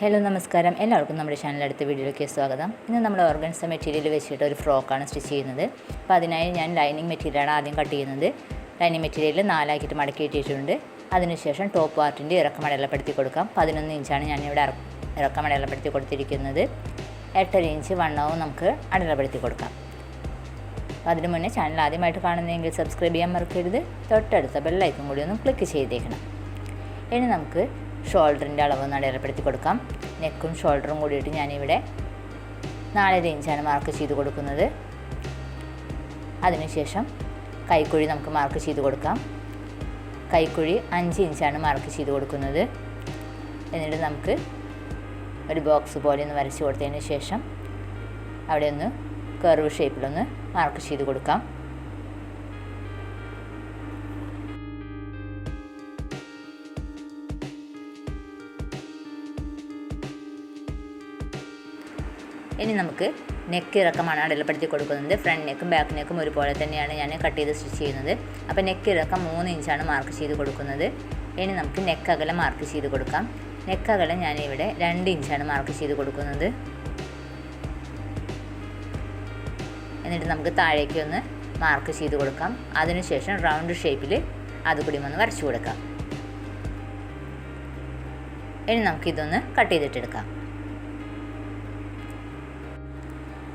Hello നമസ്കാരം. എല്ലാവർക്കും നമ്മുടെ ചാനൽ അടുത്ത വീഡിയോയിലേക്ക് സ്വാഗതം. ഇന്ന് നമ്മൾ ഓർഗൻസ മെറ്റീരിയൽ വെച്ചിട്ട് ഒരു ഫ്രോക്കാണ് സ്റ്റിച്ച് ചെയ്യുന്നത്. അപ്പോൾ അതിനായി ഞാൻ ലൈനിങ് മെറ്റീരിയലാണ് ആദ്യം കട്ട് ചെയ്യുന്നത്. ലൈനിങ് മെറ്റീരിയൽ നാലാക്കിയിട്ട് മടക്കി ഇട്ടിട്ടുണ്ട് അതിനുശേഷം ടോപ്പ് പാർട്ടിന്റെ ഇറക്കം അടയാളപ്പെടുത്തി കൊടുക്കാം. പതിനൊന്ന് ഇഞ്ചാണ് ഞാനിവിടെ ഇറക്കം അടയാളപ്പെടുത്തി കൊടുത്തിരിക്കുന്നത്. എട്ടര ഇഞ്ച് വണ്ണവും നമുക്ക് അടയാളപ്പെടുത്തി കൊടുക്കാം. അപ്പോൾ അതിന് മുന്നേ ചാനൽ ആദ്യമായിട്ട് കാണുന്നതെങ്കിൽ സബ്സ്ക്രൈബ് ചെയ്യാൻ മറക്കരുത്. തൊട്ടടുത്ത ബെല്ലൈക്കും കൂടി ഒന്ന് ക്ലിക്ക് ചെയ്തേക്കണം. ഇനി നമുക്ക് ഷോൾഡറിന്റെ അളവ് ഒന്ന് അടയാളപ്പെടുത്തി കൊടുക്കാം. നെക്കും ഷോൾഡറും കൂടിയിട്ട് ഞാനിവിടെ നാലര ഇഞ്ചാണ് മാർക്ക് ചെയ്ത് കൊടുക്കുന്നത്. അതിനുശേഷം കൈക്കുഴി നമുക്ക് മാർക്ക് ചെയ്ത് കൊടുക്കാം. കൈക്കുഴി അഞ്ച് ഇഞ്ചാണ് മാർക്ക് ചെയ്ത് കൊടുക്കുന്നത്. എന്നിട്ട് നമുക്ക് ഒരു ബോക്സ് പോലെ ഒന്ന് വരച്ച് കൊടുത്തതിന് ശേഷം അവിടെ ഒന്ന് കർവ് ഷേപ്പിലൊന്ന് മാർക്ക് ചെയ്ത് കൊടുക്കാം. ഇനി നമുക്ക് നെക്ക് ഇറക്കമാണ് അടയാളപ്പെടുത്തി കൊടുക്കുന്നത്. ഫ്രണ്ട് നെക്കും ബാക്ക് നെക്കും ഒരുപോലെ തന്നെയാണ് ഞാൻ കട്ട് ചെയ്ത് സ്റ്റിച്ച് ചെയ്യുന്നത്. അപ്പോൾ നെക്ക് ഇറക്കം മൂന്ന് ഇഞ്ചാണ് മാർക്ക് ചെയ്ത് കൊടുക്കുന്നത്. ഇനി നമുക്ക് നെക്ക് അകലം മാർക്ക് ചെയ്ത് കൊടുക്കാം. നെക്ക് അകലം ഞാനിവിടെ രണ്ട് ഇഞ്ചാണ് മാർക്ക് ചെയ്ത് കൊടുക്കുന്നത്. എന്നിട്ട് നമുക്ക് താഴേക്ക് ഒന്ന് മാർക്ക് ചെയ്ത് കൊടുക്കാം. അതിനുശേഷം റൗണ്ട് ഷേപ്പിൽ അതുകൂടി ഒന്ന് വരച്ചു കൊടുക്കാം. ഇനി നമുക്കിതൊന്ന് കട്ട് ചെയ്തിട്ടെടുക്കാം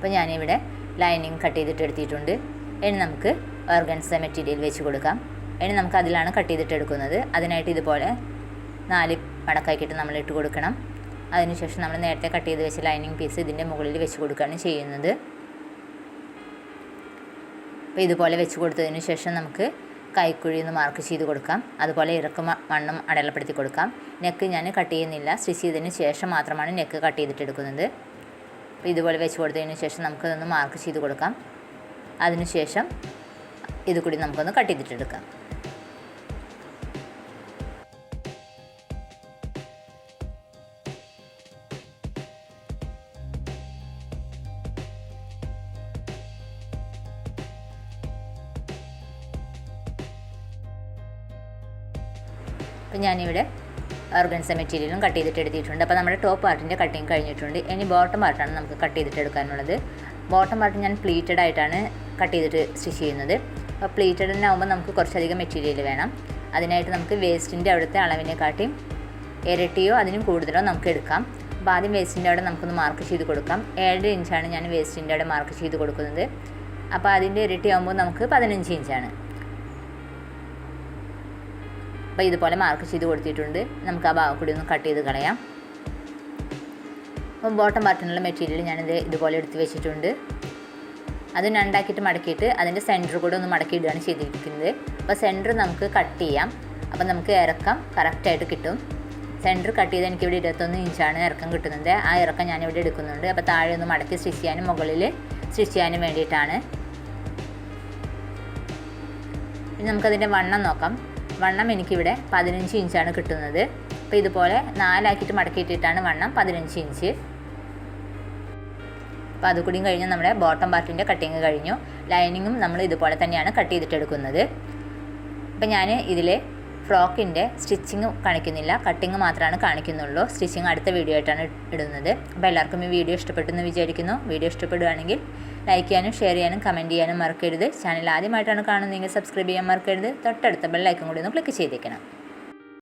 അപ്പോൾ ഞാനിവിടെ ലൈനിങ് കട്ട് ചെയ്തിട്ട് എടുത്തിട്ടുണ്ട്. ഇനി നമുക്ക് ഓർഗൻസ മെറ്റീരിയൽ വെച്ച് കൊടുക്കാം. ഇനി നമുക്ക് അതിലാണ് കട്ട് ചെയ്തിട്ട് എടുക്കുന്നത്. അതിനായിട്ട് ഇതുപോലെ നാല് മടക്കാക്കിയിട്ട് നമ്മൾ ഇട്ട് കൊടുക്കണം. അതിനുശേഷം നമ്മൾ നേരത്തെ കട്ട് ചെയ്ത് വെച്ച ലൈനിങ് പീസ് ഇതിന്റെ മുകളിൽ വെച്ച് കൊടുക്കുകയാണ് ചെയ്യുന്നത്. അപ്പോൾ ഇതുപോലെ വെച്ച് കൊടുത്തതിന് ശേഷം നമുക്ക് കൈക്കുഴി ഒന്ന് മാർക്ക് ചെയ്ത് കൊടുക്കാം. അതുപോലെ ഇറക്ക് മണ്ണും അടയാളപ്പെടുത്തി കൊടുക്കാം. നെക്ക് ഞാൻ കട്ട് ചെയ്യുന്നില്ല. സ്റ്റിച്ച് ചെയ്തതിന് ശേഷം മാത്രമാണ് നെക്ക് കട്ട് ചെയ്തിട്ട് എടുക്കുന്നത്. അപ്പോൾ ഇതുപോലെ വെച്ച് കൊടുത്തതിന് ശേഷം നമുക്കതൊന്ന് മാർക്ക് ചെയ്ത് കൊടുക്കാം. അതിനുശേഷം ഇത് കൂടി നമുക്കൊന്ന് കട്ട് ചെയ്തിട്ടെടുക്കാം അപ്പോൾ ഞാനിവിടെ ഓർഗൻസ മെറ്റീരിയലും കട്ട് ചെയ്തിട്ട് എടുത്തിട്ടുണ്ട്. അപ്പോൾ നമ്മുടെ ടോപ്പ് പാർട്ടിന്റെ കട്ടിങ് കഴിഞ്ഞിട്ടുണ്ട്. ഇനി ബോട്ടം പാർട്ടാണ് നമുക്ക് കട്ട് ചെയ്തിട്ട് എടുക്കാനുള്ളത്. ബോട്ടം പാർട്ട് ഞാൻ പ്ലീറ്റഡ് ആയിട്ടാണ് കട്ട് ചെയ്തിട്ട് സ്റ്റിച്ച് ചെയ്യുന്നത്. അപ്പോൾ പ്ലീറ്റഡിനാകുമ്പോൾ നമുക്ക് കുറച്ചധികം മെറ്റീരിയൽ വേണം. അതിനായിട്ട് നമുക്ക് വേസ്റ്റിന്റെ അവിടുത്തെ അളവിനെക്കാട്ടിയും ഇരട്ടിയോ അതിനും കൂടുതലോ നമുക്ക് എടുക്കാം. അപ്പോൾ ആദ്യം വേസ്റ്റിന്റെ അവിടെ നമുക്കൊന്ന് മാർക്ക് ചെയ്ത് കൊടുക്കാം. ഏഴ് ഇഞ്ചാണ് ഞാൻ വേസ്റ്റിന്റെ അവിടെ മാർക്ക് ചെയ്ത് കൊടുക്കുന്നത്. അപ്പോൾ അതിന്റെ ഇരട്ടിയാകുമ്പോൾ നമുക്ക് പതിനഞ്ച് ഇഞ്ചാണ് അപ്പോൾ ഇതുപോലെ മാർക്ക് ചെയ്ത് കൊടുത്തിട്ടുണ്ട്. നമുക്ക് ആ ഭാഗം കൂടി ഒന്ന് കട്ട് ചെയ്ത് കളയാം. അപ്പോൾ ബോട്ടം പാർട്ടിനുള്ള മെറ്റീരിയൽ ഞാനിത് ഇതുപോലെ എടുത്ത് വെച്ചിട്ടുണ്ട്. അത് രണ്ടാക്കിയിട്ട് മടക്കിയിട്ട് അതിന്റെ സെന്റർ കൂടെ ഒന്ന് മടക്കി ഇടുകയാണ് ചെയ്തിരിക്കുന്നത്. അപ്പോൾ സെന്റർ നമുക്ക് കട്ട് ചെയ്യാം. അപ്പോൾ നമുക്ക് ഇറക്കം കറക്റ്റായിട്ട് കിട്ടും. സെന്റർ കട്ട് ചെയ്ത് എനിക്കിവിടെ ഇരുപത്തൊന്ന് ഇഞ്ചാണ് ഇറക്കം കിട്ടുന്നത്. ആ ഇറക്കം ഞാനിവിടെ എടുക്കുന്നുണ്ട്. അപ്പോൾ താഴെ ഒന്ന് മടക്കി സ്റ്റിച്ച് ചെയ്യാനും മുകളിൽ സ്റ്റിച്ച് ചെയ്യാനും വേണ്ടിയിട്ടാണ്. ഇനി നമുക്കതിന്റെ വണ്ണം നോക്കാം. വണ്ണം എനിക്കിവിടെ പതിനഞ്ച് ഇഞ്ചാണ് കിട്ടുന്നത്. അപ്പോൾ ഇതുപോലെ നാലാക്കിയിട്ട് മടക്കിയിട്ടിട്ടാണ് വണ്ണം പതിനഞ്ച് ഇഞ്ച്. അപ്പോൾ അതുകൂടിയും കഴിഞ്ഞ് നമ്മുടെ ബോട്ടം പാർട്ടിന്റെ കട്ടിങ് കഴിഞ്ഞു. ലൈനിങ്ങും നമ്മൾ ഇതുപോലെ തന്നെയാണ് കട്ട് ചെയ്തിട്ടെടുക്കുന്നത്. അപ്പോൾ ഞാൻ ഇതിൽ ഫ്രോക്കിന്റെ സ്റ്റിച്ചിങ് കാണിക്കുന്നില്ല. കട്ടിങ് മാത്രമാണ് കാണിക്കുന്നുള്ളൂ. സ്റ്റിച്ചിങ് അടുത്ത വീഡിയോ ആയിട്ടാണ് ഇടുന്നത്. അപ്പോൾ എല്ലാവർക്കും ഈ വീഡിയോ ഇഷ്ടപ്പെട്ടു എന്ന് വിചാരിക്കുന്നു. വീഡിയോ ഇഷ്ടപ്പെടുകയാണെങ്കിൽ ലൈക്ക് ചെയ്യാനും ഷെയർ ചെയ്യാനും കമന്റ് ചെയ്യാനും മറക്കരുത്. ചാനൽ ആദ്യമായിട്ടാണ് കാണുന്നതെങ്കിൽ സബ്സ്ക്രൈബ് ചെയ്യാൻ മറക്കരുത്. തൊട്ടടുത്ത ബെല്ലൈക്കൺ കൂടി ഒന്ന് ക്ലിക്ക് ചെയ്തേക്കണം.